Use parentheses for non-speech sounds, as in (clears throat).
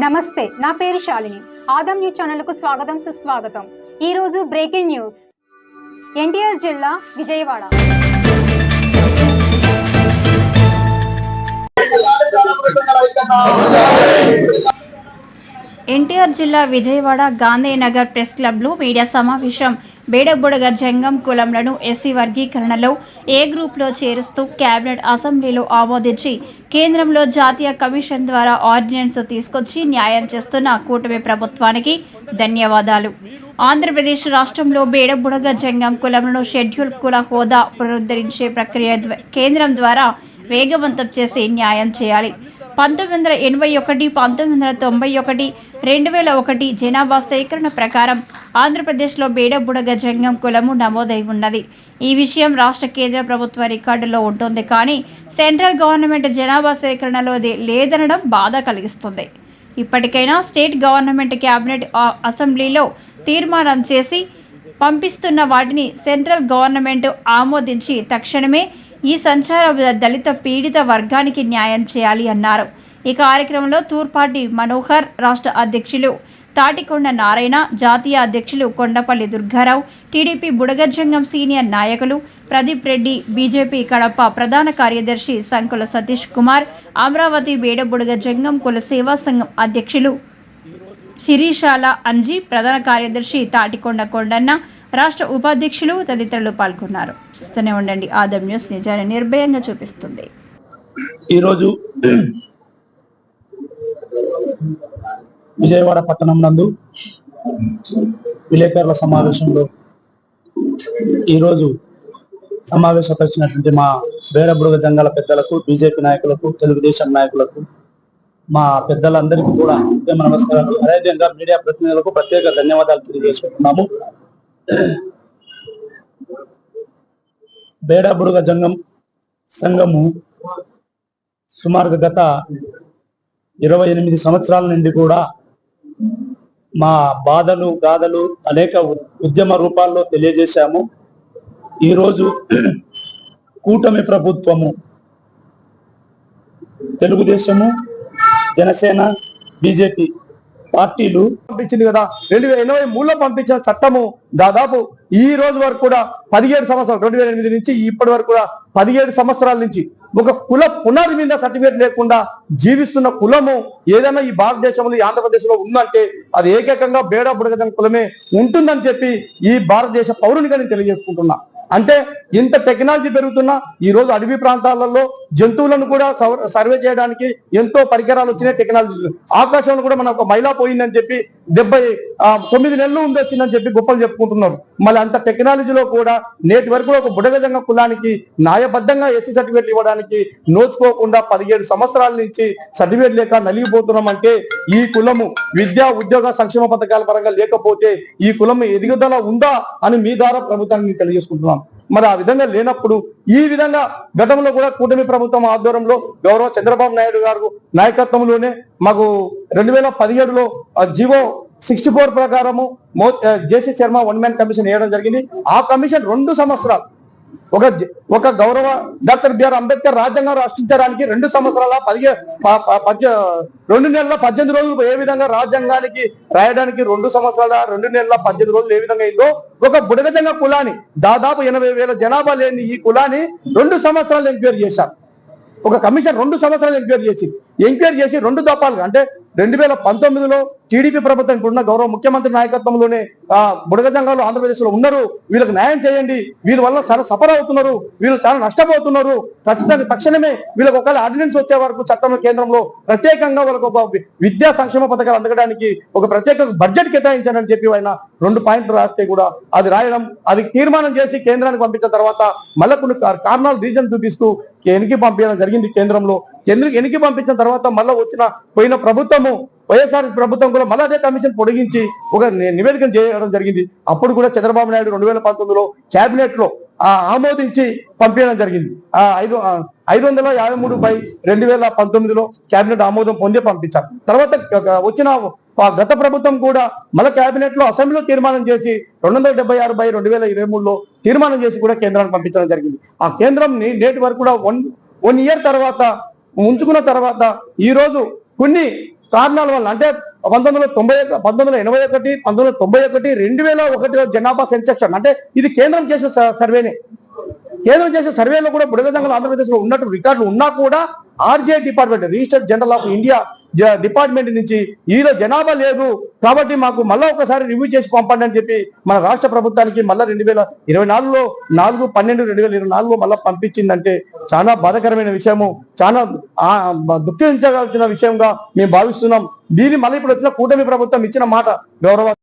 నమస్తే నా పేరు శాలిని. ఆదం న్యూస్ ఛానల్కు స్వాగతం సుస్వాగతం. ఈరోజు బ్రేకింగ్ న్యూస్. ఎన్టీఆర్ జిల్లా విజయవాడ. ఎన్టీఆర్ జిల్లా విజయవాడ గాంధీనగర్ ప్రెస్ క్లబ్లో మీడియా సమావేశం. బేడబుడగ జంగం కులంలను ఎస్సీ వర్గీకరణలో ఏ గ్రూప్లో చేరుస్తూ కేబినెట్ అసెంబ్లీలో ఆమోదించి కేంద్రంలో జాతీయ కమిషన్ ద్వారా ఆర్డినెన్స్ తీసుకొచ్చి న్యాయం చేస్తున్న కూటమి ప్రభుత్వానికి ధన్యవాదాలు. ఆంధ్రప్రదేశ్ రాష్ట్రంలో బేడబుడగ జంగం కులంలను షెడ్యూల్ కుల హోదా పునరుద్ధరించే ప్రక్రియ కేంద్రం ద్వారా వేగవంతం చేసి న్యాయం చేయాలి. పంతొమ్మిది వందల ఎనభై ఒకటి పంతొమ్మిది వందల తొంభై ఒకటి రెండు వేల ఒకటి జనాభా సేకరణ ప్రకారం ఆంధ్రప్రదేశ్లో బేడబుడగ జంగం కులము నమోదై ఉన్నది. ఈ విషయం రాష్ట్ర కేంద్ర ప్రభుత్వ రికార్డులో ఉంటుంది కానీ సెంట్రల్ గవర్నమెంట్ జనాభా సేకరణలో లేదనడం బాధ కలిగిస్తుంది. ఇప్పటికైనా స్టేట్ గవర్నమెంట్ క్యాబినెట్ అసెంబ్లీలో తీర్మానం చేసి పంపిస్తున్న వాటిని సెంట్రల్ గవర్నమెంట్ ఆమోదించి తక్షణమే ఈ సంచార దళిత పీడిత వర్గానికి న్యాయం చేయాలి అన్నారు. ఈ కార్యక్రమంలో తూర్పాటి మనోహర్ రాష్ట్ర అధ్యక్షులు తాటికొండ నారాయణ జాతీయ అధ్యక్షులు కొండపల్లి దుర్గారావు టీడీపీ బుడగజంగం సీనియర్ నాయకులు ప్రదీప్ రెడ్డి బీజేపీ కడప ప్రధాన కార్యదర్శి సంకుల సతీష్ కుమార్ అమరావతి బేడబుడగ జంగం కుల సేవా సంఘం అధ్యక్షులు శిరీషాల అంజీ ప్రధాన కార్యదర్శి తాటికొండ కొండన్న రాష్ట్ర ఉపాధ్యక్షులు తదితరులు పాల్గొన్నారు. చూస్తూనే ఉండండి. ఆదం న్యూస్ నిజాన్ని నిర్భయంగా చూపిస్తుంది. ఈరోజు విజయవాడ పట్టణం నందు విలేకరుల సమావేశంలో ఈరోజు సమావేశపరిచినటువంటి మా బేడబుడుగ జంగాల పెద్దలకు బీజేపీ నాయకులకు తెలుగుదేశం నాయకులకు మా పెద్దలందరికీ కూడా ఉద్యమ నమస్కారాలు. అదేవిధంగా మీడియా ప్రతినిధులకు ప్రత్యేక ధన్యవాదాలు తెలియజేసుకుంటున్నాము. బేడాబుడుగ జంగం సంఘము సుమారుగా గత ఇరవై ఎనిమిది సంవత్సరాల నుండి కూడా మా బాధలు గాథలు అనేక ఉ- ఉద్యమ రూపాల్లో తెలియజేశాము. ఈరోజు (clears throat) కూటమి ప్రభుత్వము తెలుగుదేశము జనసేన బీజేపీ పార్టీలు పంపించింది కదా. రెండు వేల ఇరవై మూడులో పంపించిన చట్టము దాదాపు ఈ రోజు వరకు కూడా పదిహేడు సంవత్సరాలు రెండు వేల ఎనిమిది నుంచి ఇప్పటి వరకు కూడా పదిహేడు సంవత్సరాల నుంచి ఒక కుల పునాది మీద సర్టిఫికేట్ లేకుండా జీవిస్తున్న కులము ఏదైనా ఈ భారతదేశంలో ఈ ఆంధ్రప్రదేశ్ ఉందంటే అది ఏకైకంగా బేడా బుడగజం కులమే ఉంటుందని చెప్పి ఈ భారతదేశ పౌరునిగా నేను తెలియజేసుకుంటున్నా. అంటే ఇంత టెక్నాలజీ పెరుగుతున్నా ఈ రోజు అడవి ప్రాంతాలలో జంతువులను కూడా సర్వే చేయడానికి ఎంతో పరికరాలు వచ్చినాయి టెక్నాలజీ ఆకాశంలో కూడా మన ఒక మైలా పోయిందని చెప్పి డెబ్బై తొమ్మిది నెలలు ఉంది వచ్చిందని చెప్పి గొప్పలు చెప్పుకుంటున్నారు. మళ్ళీ అంత టెక్నాలజీలో కూడా నేటి వరకు ఒక బుడగజంగ కులానికి న్యాయబద్ధంగా ఎస్సీ సర్టిఫికేట్ ఇవ్వడానికి నోచుకోకుండా పదిహేడు సంవత్సరాల నుంచి సర్టిఫికేట్ లేక నలిగిపోతున్నాం అంటే ఈ కులము విద్యా ఉద్యోగ సంక్షేమ పథకాల పరంగా లేకపోతే ఈ కులం ఎదుగుదల ఉందా అని మీ ద్వారా ప్రభుత్వాన్ని తెలియజేసుకుంటున్నాను మరి ఆ విధంగా లేనప్పుడు ఈ విధంగా గతంలో కూడా కూటమి ప్రభుత్వం ఆధ్వర్యంలో గౌరవ చంద్రబాబు నాయుడు గారు నాయకత్వంలోనే మాకు రెండు వేల పదిహేడులో జివో సిక్స్టీ ఫోర్ ప్రకారము మో J C Sharma one man commission వేయడం జరిగింది. ఆ కమిషన్ రెండు సంవత్సరాలు ఒక ఒక గౌరవ డాక్టర్ బిఆర్ అంబేద్కర్ రాజ్యాంగం రాష్ట్రించడానికి రెండు సంవత్సరాల పదిహే ప- రెండు నెలల పద్దెనిమిది రోజులు ఏ విధంగా రాజ్యాంగానికి రాయడానికి రెండు సంవత్సరాల రెండు నెలల పద్దెనిమిది రోజులు ఏ విధంగా అయిందో ఒక బుడగజంగ కులాన్ని దాదాపు ఎనభై వేల జనాభా లేని ఈ కులాన్ని రెండు సంవత్సరాలు ఎంక్వైరీ చేశారు. ఒక కమిషన్ రెండు సంవత్సరాలు ఎంక్వైరీ చేసి ఎంక్వైరీ చేసి రెండు దఫాలుగా అంటే రెండు వేల పంతొమ్మిదిలో టీడీపీ ప్రభుత్వం ఇప్పుడున్న గౌరవ ముఖ్యమంత్రి నాయకత్వంలోనే ఆ బుడగజంగాలు ఆంధ్రప్రదేశ్లో ఉన్నారు. వీళ్ళకి న్యాయం చేయండి. వీళ్ళ వల్ల చాలా సఫర్ అవుతున్నారు. వీళ్ళు చాలా నష్టపోతున్నారు. ఖచ్చితంగా తక్షణమే వీళ్ళకి ఒకవేళ ఆర్డినెన్స్ వచ్చే వరకు చట్టం కేంద్రంలో ప్రత్యేకంగా వాళ్ళకు ఒక విద్యా సంక్షేమ పథకాలు అందడానికి ఒక ప్రత్యేక బడ్జెట్ కేటాయించాలని చెప్పి ఆయన రెండు పాయింట్లు రాస్తే కూడా అది రాయడం అది తీర్మానం చేసి కేంద్రానికి పంపించిన తర్వాత మళ్ళీ కొన్ని కారణాలు రీజన్ చూపిస్తూ ఎనికి పంపించడం జరిగింది కేంద్రంలో. కేంద్రం ఎనికి పంపించిన తర్వాత మళ్ళీ వచ్చిన పోయిన ప్రభుత్వం ప్రభుత్వము వైఎస్ఆర్ ప్రభుత్వం కూడా మళ్ళీ అదే కమిషన్ పొడిగించి ఒక నివేదిక నివేదికను చేయడం జరిగింది. అప్పుడు కూడా చంద్రబాబు నాయుడు రెండు వేల పంతొమ్మిదిలో కేబినెట్లో ఆమోదించి పంపించడం జరిగింది. ఆ ఐదు ఐదు వందల యాభై మూడు బై రెండు వేల పంతొమ్మిదిలో కేబినెట్ ఆమోదం పొంది పంపించారు. తర్వాత వచ్చిన ఆ గత ప్రభుత్వం కూడా మళ్ళీ కేబినెట్లో అసెంబ్లీలో తీర్మానం చేసి రెండు వందల డెబ్బై ఆరు బై రెండు వేల ఇరవై మూడులో తీర్మానం చేసి కూడా కేంద్రాన్ని పంపించడం జరిగింది. ఆ కేంద్రం నేటి వరకు కూడా వన్ వన్ ఇయర్ తర్వాత ఉంచుకున్న తర్వాత ఈ రోజు కొన్ని కారణాల వల్ల అంటే పంతొమ్మిది వందల తొంభై ఒక- పంతొమ్మిది వందల ఎనభై ఒకటి పంతొమ్మిది వందల తొంభై ఒకటి రెండు వేల ఒకటిలో జనాభా సెన్సెక్షన్. అంటే ఇది కేంద్రం చేసిన సర్వేనే. కేంద్రం చేసే సర్వేలో కూడా బుడగ జంగల్ ఆంధ్రప్రదేశ్లో ఉన్నట్టు రికార్డులు ఉన్నా కూడా RJ department register general of India department నుంచి ఈలో జనాభా లేదు కాబట్టి మాకు మళ్ళీ ఒకసారి రివ్యూ చేసి పంపండి అని చెప్పి మన రాష్ట్ర ప్రభుత్వానికి మళ్ళా రెండు వేల ఇరవై నాలుగులో నాలుగు పన్నెండు రెండు వేల ఇరవై నాలుగులో మళ్ళీ పంపించిందంటే చాలా బాధకరమైన విషయము. చాలా దుఃఖించవలసిన విషయంగా మేము భావిస్తున్నాం. దీన్ని మళ్ళీ ఇప్పుడు వచ్చిన కూటమి ప్రభుత్వం ఇచ్చిన మాట గౌరవ